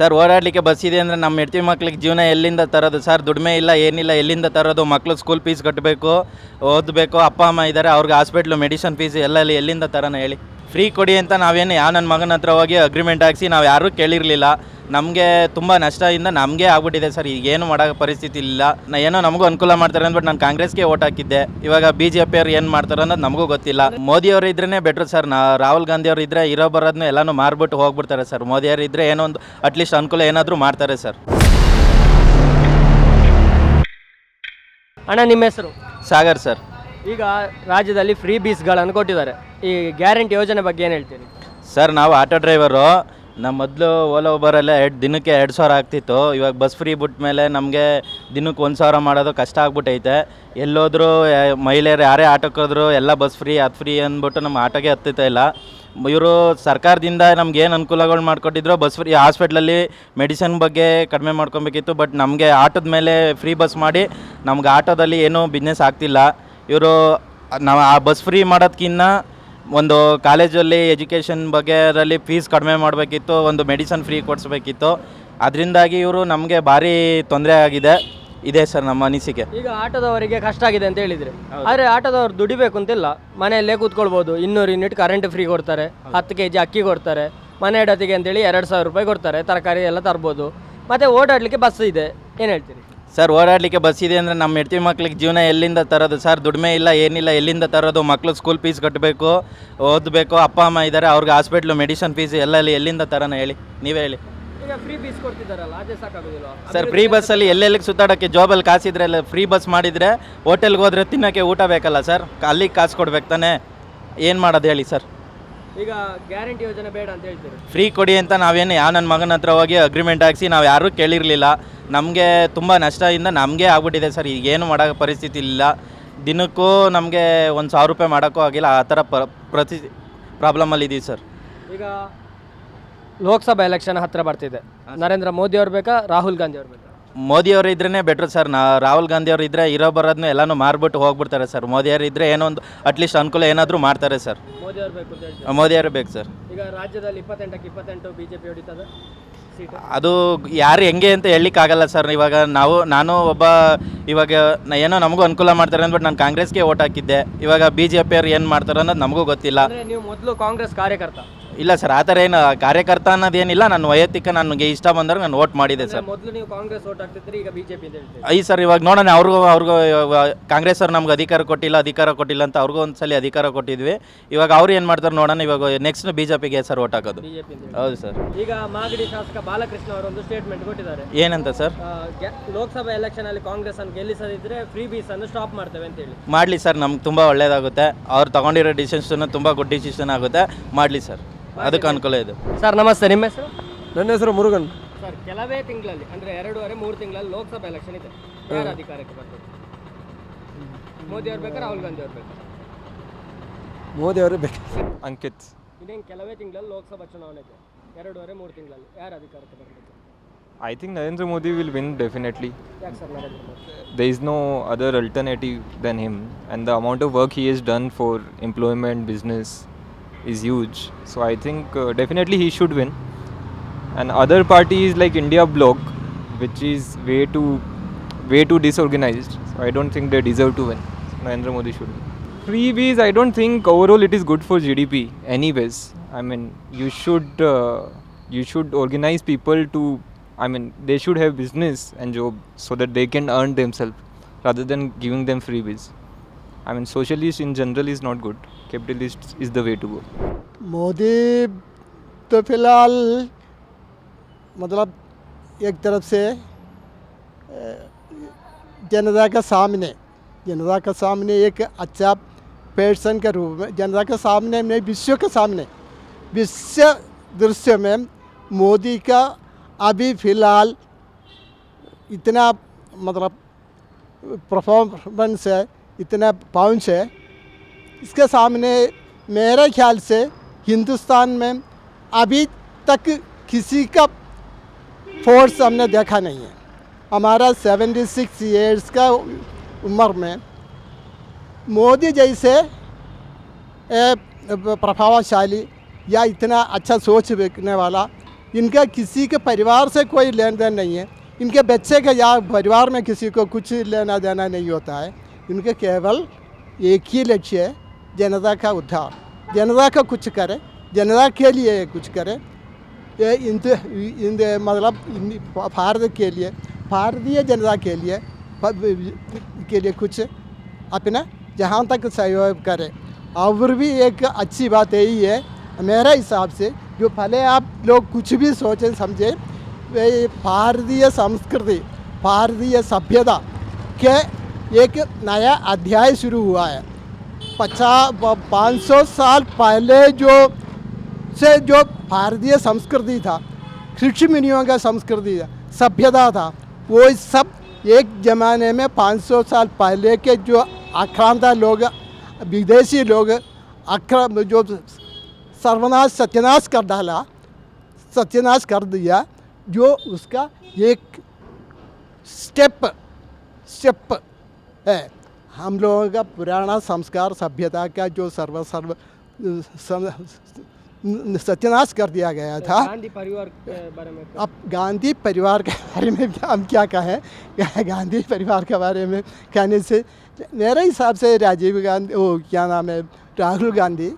Sir, ಓಡಾಡಲಿಕ್ಕೆ bus ಇದೆ ಅಂದರೆ ನಮ್ಮ ಹೆಡ್ತಿ ಮಕ್ಳಿಗೆ ಜೀವನ ಎಲ್ಲಿಂದ ತರೋದು? ಸರ್, ದುಡಿಮೆ ಇಲ್ಲ, ಏನಿಲ್ಲ, ಎಲ್ಲಿಂದ ತರೋದು? ಮಕ್ಕಳು ಸ್ಕೂಲ್ ಫೀಸ್ ಕಟ್ಟಬೇಕು ಓದಬೇಕು, ಅಪ್ಪ, ಅಮ್ಮ ಇದ್ದಾರೆ, ಅವ್ರಿಗೆ ಹಾಸ್ಪಿಟ್ಲು ಮೆಡಿಸನ್ ಫೀಸ್ ಎಲ್ಲ ಎಲ್ಲಿಂದ ತರೋಣ ಹೇಳಿ. ಫ್ರೀ ಕೊಡಿ ಅಂತ ನಾವೇನು ಯಾವ ನನ್ನ ಮಗನ ಹತ್ರ ಹೋಗಿ ಅಗ್ರಿಮೆಂಟ್ ಹಾಕಿಸಿ ನಾವು ಯಾರೂ ಕೇಳಿರಲಿಲ್ಲ. ನಮಗೆ ತುಂಬ ನಷ್ಟದಿಂದ ನಮಗೆ ಆಗ್ಬಿಟ್ಟಿದೆ ಸರ್ ಈಗೇನು ಮಾಡೋ ಪರಿಸ್ಥಿತಿ ಇಲ್ಲ. ನಾ ಏನೋ ನಮಗೂ ಅನುಕೂಲ ಮಾಡ್ತಾರೆ ಅಂದ್ಬಿಟ್ಟು ನಾನು ಕಾಂಗ್ರೆಸ್ಗೆ ಓಟ್ ಹಾಕಿದ್ದೆ. ಇವಾಗ ಬಿ ಜೆ ಪಿಯವ್ರು ಏನು ಮಾಡ್ತಾರೆ ಅನ್ನೋದು ನಮಗೂ ಗೊತ್ತಿಲ್ಲ. ಮೋದಿಯವರು ಇದ್ರೇ ಬೆಟ್ರು ಸರ್. ನಾ ರಾಹುಲ್ ಗಾಂಧಿ ಅವರು ಇದ್ದರೆ ಇರೋ ಬರೋದನ್ನ ಎಲ್ಲನೂ ಮಾರ್ಬಿಟ್ಟು ಹೋಗ್ಬಿಡ್ತಾರೆ ಸರ್. ಮೋದಿಯವರು ಇದ್ದರೆ ಏನೋ ಒಂದು ಅಟ್ಲೀಸ್ಟ್ ಅನುಕೂಲ ಏನಾದರೂ ಮಾಡ್ತಾರೆ ಸರ್. ಅಣ್ಣ ನಿಮ್ಮ ಹೆಸರು? ಸಾಗರ್ ಸರ್. ಈಗ ರಾಜ್ಯದಲ್ಲಿ ಫ್ರೀ ಬೀಸ್ಗಳನ್ನು ಕೊಟ್ಟಿದ್ದಾರೆ. ಈ ಗ್ಯಾರಂಟಿ ಯೋಜನೆ ಬಗ್ಗೆ ಏನು ಹೇಳ್ತೀರಿ? ಸರ್, ನಾವು ಆಟೋ ಡ್ರೈವರು. ನಮ್ಮ ಮೊದಲು ಓಲಾ ಉಬರಲ್ಲೇ ಎರಡು ದಿನಕ್ಕೆ ಎರಡು ಸಾವಿರ ಆಗ್ತಿತ್ತು. ಇವಾಗ ಬಸ್ ಫ್ರೀ ಬಿಟ್ಟ ಮೇಲೆ ನಮಗೆ ದಿನಕ್ಕೆ ಒಂದು ಸಾವಿರ ಮಾಡೋದು ಕಷ್ಟ ಆಗ್ಬಿಟ್ಟೈತೆ ಎಲ್ಲೋದ್ರೂ ಮಹಿಳೆಯರು ಯಾರೇ ಆಟೋಕ್ಕೆ ಹೋದ್ರು ಎಲ್ಲ ಬಸ್ ಫ್ರೀ, ಅದು ಫ್ರೀ ಅಂದ್ಬಿಟ್ಟು ನಮ್ಮ ಆಟೋಗೆ ಹತ್ತುತ್ತಾ ಇಲ್ಲ. ಇವರು ಸರ್ಕಾರದಿಂದ ನಮ್ಗೆ ಏನು ಅನುಕೂಲಗಳು ಮಾಡಿಕೊಟ್ಟಿದ್ರು ಬಸ್ ಫ್ರೀ, ಹಾಸ್ಪಿಟ್ಲಲ್ಲಿ ಮೆಡಿಸಿನ್ ಬಗ್ಗೆ ಕಡಿಮೆ ಮಾಡ್ಕೊಬೇಕಿತ್ತು. ಬಟ್ ನಮಗೆ ಆಟೋದ ಮೇಲೆ ಫ್ರೀ ಬಸ್ ಮಾಡಿ ನಮ್ಗೆ ಆಟೋದಲ್ಲಿ ಏನೂ ಬಿಸ್ನೆಸ್ ಆಗ್ತಿಲ್ಲ. ಇವರು, ನಾವು ಆ ಬಸ್ ಫ್ರೀ ಮಾಡೋದಕ್ಕಿಂತ ಒಂದು ಕಾಲೇಜಲ್ಲಿ ಎಜುಕೇಷನ್ ಬಗ್ಗೆ ಅದರಲ್ಲಿ ಫೀಸ್ ಕಡಿಮೆ ಮಾಡಬೇಕಿತ್ತು ಒಂದು ಮೆಡಿಸನ್ ಫ್ರೀ ಕೊಡಿಸ್ಬೇಕಿತ್ತು. ಅದರಿಂದಾಗಿ ಇವರು ನಮಗೆ ಭಾರಿ ತೊಂದರೆ ಆಗಿದೆ. ಇದೆ ಸರ್ ನಮ್ಮ ಅನಿಸಿಕೆ. ಈಗ ಆಟೋದವರಿಗೆ ಕಷ್ಟ ಆಗಿದೆ ಅಂತ ಹೇಳಿದ್ರೆ. ಆದರೆ ಆಟೋದವ್ರು ದುಡಿಬೇಕು ಅಂತಿಲ್ಲ. ಮನೆಯಲ್ಲೇ ಕೂತ್ಕೊಳ್ಬೋದು. ಇನ್ನೂರು ಯೂನಿಟ್ ಕರೆಂಟ್ ಫ್ರೀ ಕೊಡ್ತಾರೆ. ಹತ್ತು ಕೆ ಜಿ ಅಕ್ಕಿ ಕೊಡ್ತಾರೆ. ಮನೆ ಇಡೋತಿಗೆ ಅಂತೇಳಿ ಎರಡು ಸಾವಿರ ರೂಪಾಯಿ ಕೊಡ್ತಾರೆ. ತರಕಾರಿ ಎಲ್ಲ ತರ್ಬೋದು. ಮತ್ತು ಓಡಾಡಲಿಕ್ಕೆ ಬಸ್ ಇದೆ. ಏನು ಹೇಳ್ತೀರಿ? ಸರ್ ಓಡಾಡಲಿಕ್ಕೆ ಬಸ್ ಇದೆ ಅಂದರೆ ನಮ್ಮ ಹೆಡ್ತಿ ಮಕ್ಳಿಗೆ ಜೀವನ ಎಲ್ಲಿಂದ ತರೋದು? ಸರ್ ದುಡಿಮೆ ಇಲ್ಲ ಏನಿಲ್ಲ ಎಲ್ಲಿಂದ ತರೋದು? ಮಕ್ಕಳು ಸ್ಕೂಲ್ ಫೀಸ್ ಕಟ್ಟಬೇಕು ಓದಬೇಕು ಅಪ್ಪ ಅಮ್ಮ ಇದ್ದಾರೆ ಅವ್ರಿಗೆ ಹಾಸ್ಪಿಟ್ಲು ಮೆಡಿಸನ್ ಫೀಸ್ ಎಲ್ಲ ಅಲ್ಲಿ ಎಲ್ಲಿಂದ ತರೋಣ ಹೇಳಿ? ನೀವೇ ಹೇಳಿ. ಸರ್ ಫ್ರೀ ಬಸ್ಸಲ್ಲಿ ಎಲ್ಲೆಲ್ಲಿಗೆ ಸುತ್ತಾಡೋಕ್ಕೆ ಜಾಬಲ್ಲಿ ಕಾಸಿದ್ರೆ ಎಲ್ಲ ಫ್ರೀ ಬಸ್ ಮಾಡಿದರೆ ಹೋಟೆಲ್ಗೆ ಹೋದ್ರೆ ತಿನ್ನೋಕ್ಕೆ ಊಟ ಬೇಕಲ್ಲ ಸರ್? ಅಲ್ಲಿಗೆ ಕಾಸು ಕೊಡ್ಬೇಕು ತಾನೇ? ಏನು ಮಾಡೋದು ಹೇಳಿ ಸರ್? ಈಗ ಗ್ಯಾರಂಟಿ ಯೋಜನೆ ಬೇಡ ಅಂತ ಹೇಳ್ತೀರಿ? ಫ್ರೀ ಕೊಡಿ ಅಂತ ನಾವೇನು ಯಾವ ನನ್ನ ಮಗನ ಹತ್ರ ಹೋಗಿ ಅಗ್ರಿಮೆಂಟ್ ಹಾಕಿಸಿ ನಾವು ಯಾರೂ ಕೇಳಿರಲಿಲ್ಲ. ನಮಗೆ ತುಂಬ ನಷ್ಟದಿಂದ ನಮಗೆ ಆಗ್ಬಿಟ್ಟಿದೆ ಸರ್. ಈಗೇನು ಮಾಡೋ ಪರಿಸ್ಥಿತಿ ಇಲ್ಲ. ದಿನಕ್ಕೂ ನಮಗೆ ಒಂದು ಸಾವಿರ ರೂಪಾಯಿ ಮಾಡೋಕ್ಕೂ ಆಗಿಲ್ಲ. ಆ ಥರ ಪ್ರ ಪ್ರತಿ ಪ್ರಾಬ್ಲಮಲ್ಲಿ ಇದ್ದೀವಿ ಸರ್. ಈಗ ಲೋಕಸಭಾ ಎಲೆಕ್ಷನ್ ಹತ್ತಿರ ಬರ್ತಿದೆ. ನರೇಂದ್ರ ಮೋದಿ ಅವ್ರು ಬೇಕಾ? ರಾಹುಲ್ ಗಾಂಧಿ ಅವ್ರು ಬೇಕಾ? ಮೋದಿಯವರು ಇದ್ರೇ ಬೆಟ್ರು ಸರ್ ನಾ ರಾಹುಲ್ ಗಾಂಧಿ ಅವರು ಇದ್ದರೆ ಇರೋ ಬರೋದನ್ನ ಎಲ್ಲನೂ ಮಾರ್ಬಿಟ್ಟು ಹೋಗ್ಬಿಡ್ತಾರೆ ಸರ್ ಮೋದಿಯವರು ಇದ್ದರೆ ಏನೋ ಒಂದು ಅಟ್ಲೀಸ್ಟ್ ಅನುಕೂಲ ಏನಾದರೂ ಮಾಡ್ತಾರೆ ಸರ್ ಮೋದಿ ಅವ್ರು ಬೇಕು ಅಂತ ಮೋದಿಯವರು ಬೇಕು ಸರ್ ಈಗ ರಾಜ್ಯದಲ್ಲಿ ಇಪ್ಪತ್ತೆಂಟಕ್ಕೆ ಇಪ್ಪತ್ತೆಂಟು ಬಿ ಜೆ ಪಿ ಹೊಡಿತದೆ ಅದು ಯಾರು ಹೆಂಗೆ ಅಂತ ಹೇಳಲಿಕ್ಕಾಗಲ್ಲ ಸರ್ ಇವಾಗ ನಾವು ನಾನು ಒಬ್ಬ ಇವಾಗ ನ- ಏನೋ ನಮಗೂ ಅನುಕೂಲ ಮಾಡ್ತಾರೆ ಅಂದ್ಬಿಟ್ಟು ನಾನು ಕಾಂಗ್ರೆಸ್ಗೆ ಓಟ್ ಹಾಕಿದ್ದೆ. ಇವಾಗ ಬಿ ಜೆ ಪಿಯವ್ರು ಏನು ಮಾಡ್ತಾರೆ ಅನ್ನೋದು ನಮಗೂ ಗೊತ್ತಿಲ್ಲ. ಅಂದರೆ ನೀವು ಮೊದಲು ಕಾಂಗ್ರೆಸ್ ಕಾರ್ಯಕರ್ತ. ಇಲ್ಲ ಸರ್ ಆ ಥರ ಏನು ಕಾರ್ಯಕರ್ತ ಅನ್ನೋದೇನಿಲ್ಲ. ನಾನು ವೈಯಕ್ತಿಕ ನನಗೆ ಇಷ್ಟ ಬಂದಾಗ ನಾನು ವೋಟ್ ಮಾಡಿದೆ ಸರ್. ಮೊದಲು ನೀವು ಕಾಂಗ್ರೆಸ್ ವೋಟ್ ಹಾಕ್ತಿದ್ರಿ ಈಗ ಬಿಜೆಪಿ ಅಂತ ಹೇಳ್ತೀರಿ. ಐ ಸರ್ ಇವಾಗ ನೋಡೋಣ ಅವ್ರಿಗೂ ಅವ್ರಿಗೂ ಕಾಂಗ್ರೆಸ್ ಅವ್ರು ನಮ್ಗೆ ಅಧಿಕಾರ ಕೊಟ್ಟಿಲ್ಲ ಅಧಿಕಾರ ಕೊಟ್ಟಿಲ್ಲ ಅಂತ ಅವ್ರಿಗೂ ಒಂದ್ಸಲಿ ಅಧಿಕಾರ ಕೊಟ್ಟಿದ್ವಿ. ಇವಾಗ ಅವ್ರು ಏನು ಮಾಡ್ತಾರೆ ನೋಡೋಣ ಇವಾಗ ನೆಕ್ಸ್ಟ್ ಬಿ ಜೆ ಪಿಗೆ ಸರ್ ವೋಟ್ ಹಾಕೋದು. ಬಿಜೆಪಿ ಅಂತ ಹೌದು ಸರ್. ಈಗ ಮಾಗಡಿ ಶಾಸಕ ಬಾಲಕೃಷ್ಣ ಅವರು ಒಂದು ಸ್ಟೇಟ್ಮೆಂಟ್ ಕೊಟ್ಟಿದ್ದಾರೆ. ಏನಂತ ಸರ್? ಆ, ಗ್ಯಾ- ಲೋಕಸಭಾ ಎಲೆಕ್ಷನ್ ಅಲ್ಲಿ ಕಾಂಗ್ರೆಸ್ ಅನ್ನು ಗೆಲ್ಲಿಸದಿದ್ರೆ ಫ್ರೀ ಬೀಸ್ ಅನ್ನು ಸ್ಟಾಪ್ ಮಾಡ್ತೇವೆ ಅಂತ ಹೇಳಿ. ಮಾಡಲಿ ಸರ್ ನಮ್ಗೆ ತುಂಬ ಒಳ್ಳೇದಾಗುತ್ತೆ. ಅವ್ರು ತಗೊಂಡಿರೋ ಡಿಸಿಷನ್ ತುಂಬ ಗುಡ್ ಡಿಸಿಷನ್ ಆಗುತ್ತೆ. ಮಾಡಲಿ ಸರ್. ಅದಕ್ಕೆ ಅನುಕೂಲ ಇದೆ. ಸರ್ ನಮಸ್ತೆ. ನಿಮ್ಮ ಹೆಸರು? ನನ್ನ ಹೆಸರು ಮುರುಗನ್. ಸರ್ ಕೆಲವೇ ತಿಂಗಳಲ್ಲಿ ಅಂದ್ರೆ ಎರಡೂವರೆ ಮೂರು ತಿಂಗಳಲ್ಲಿ ಲೋಕಸಭಾ ಎಲೆಕ್ಷನ್ ಇದೆ. ಯಾರು ಅಧಿಕಾರಕ್ಕೆ ಬರ್ತದೆ ಮೋದಿ ಅವ್ರು ಬೇಕಾ ರಾಹುಲ್ ಗಾಂಧಿ ಅವ್ರು ಬೇಕಾ ಮೋದಿ ಅವರು ಬೇಕು. ಅಂಕಿತ್. ಇದೇನು ಕೆಲವೇ ತಿಂಗಳಲ್ಲಿ ಲೋಕಸಭಾ ಚುನಾವಣೆ ಇದೆ. ಎರಡೂವರೆ ಮೂರು ತಿಂಗಳಲ್ಲಿ ಯಾರು ಅಧಿಕಾರಕ್ಕೆ ಬರಬೇಕು? I think Narendra Modi will win definitely. ಯಾಕೆ sir Narendra Modi? There is no other alternative than him, and the amount of work he has done for employment, business is huge. So I think uh, definitely he should win. And other parties like India Bloc, which is way too way too disorganized. So I don't think they deserve to win. So Narendra Modi should win. Freebies, I don't think overall it is good for GDP. Anyways, I mean you should uh, you should organize people to. I mean they should have business and job so that they can earn themselves rather than giving them freebies. I mean socialist in general, is not good. Capitalist is the way to go. Modi तो फ़िलहाल मतलब एक तरफ़ से जनता के सामने, जनता के सामने एक अच्छा पर्सन के रूप में, जनता के सामने में विश्व के सामने विश्व दृश्य में मोदी का अभी फ़िलहाल इतना मतलब परफॉर्मेंस है इतना पाउंच है। इसके सामने मेरे ख्याल से हिंदुस्तान में अभी तक किसी का फोर्स हमने देखा नहीं है। हमारा 76 सिक्स ईयर्स का उम्र में मोदी जैसे प्रभावशाली या इतना अच्छा सोच रखने वाला, इनका किसी के परिवार से कोई लेन देन नहीं है। इनके बच्चे का या परिवार में किसी को कुछ लेना देना नहीं होता है। इनके केवल एक ही लक्ष्य है, जनता का उद्धार। जनता का कुछ करे, जनता के लिए कुछ करे। ये इन इन मतलब भारत के लिए, भारतीय जनता के लिए के लिए कुछ अपना जहाँ तक सहयोग करे। और भी एक अच्छी बात यही है, मेरे हिसाब से जो भले आप लोग कुछ भी सोचें, समझें, वे भारतीय संस्कृति, भारतीय सभ्यता के एक नया अध्याय शुरू हुआ है। पचास पाँच सौ साल पहले जो से जो भारतीय संस्कृति था ऋषि मुनियों का संस्कृति था, सभ्यता था, वो सब एक ज़माने में 500 साल पहले के जो आक्रांता लोग, विदेशी लोग आक्रा जो सर्वनाश, सत्यानाश कर डाला, सत्यानाश कर दिया, जो उसका एक स्टेप स्टेप है। हम लोगों का पुराना संस्कार सभ्यता का जो सर्व सर्व सत्यानाश कर दिया गया था। गांधी परिवार के बारे में अब गांधी परिवार के बारे में हम क्या कहें? गांधी परिवार के बारे में कहने से मेरे हिसाब से राजीव गांधी वो क्या नाम है राहुल गांधी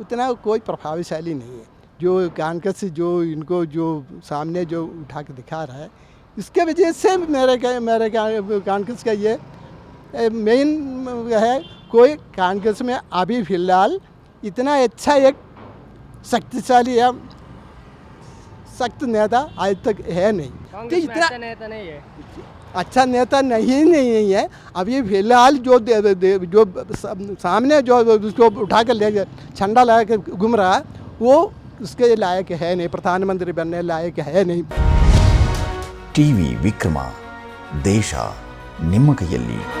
उतना कोई प्रभावशाली नहीं है। जो कांग्रेस जो इनको जो सामने जो उठा के दिखा रहा है इसके वजह से मेरे का मेरे कांग्रेस का ये मेन है कोई कांग्रेस में अभी फिलहाल इतना अच्छा एक शक्तिशाली या सख्त नेता आज तक है नहीं कि कांग्रेस में इतना अच्छा नेता नहीं है अच्छा नेता नहीं नहीं है अभी फिलहाल जो दे, दे, जो स- सामने जो उसको उठा कर ले गए, झंडा लगा के घूम रहा है वो उसके लायक है नहीं प्रधानमंत्री बनने लायक है नहीं ಟಿವಿ ವಿಕ್ರಮ ದೇಶ ನಿಮ್ಮ ಕೈಯಲ್ಲಿ ಈ